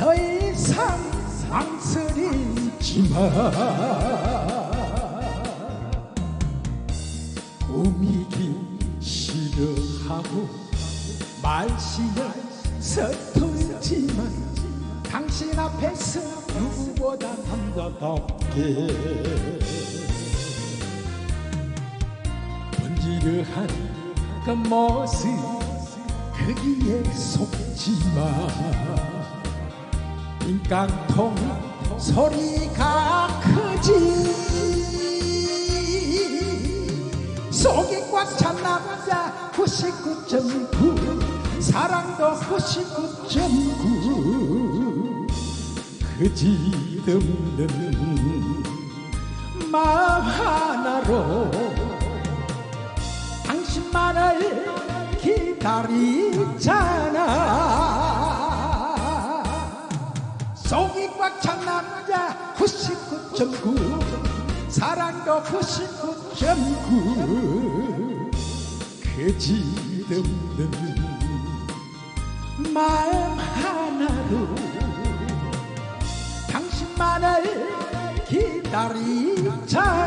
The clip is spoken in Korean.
더 이상 상스리지 마. 우미긴 싫어하고 말씨가 서툴지만 당신 앞에서 누구보다 남자답게 번지르한 그 모습 거기에 속지 마 빈깡통 소리가 크지. 속이 꽉 찬 남자 99.9 사랑도 99.9 그지없는 마음 하나로 당신만을 기다리잖 99.9 사랑도 99.9 그지없는 마음 하나로 당신만을 기다리잖아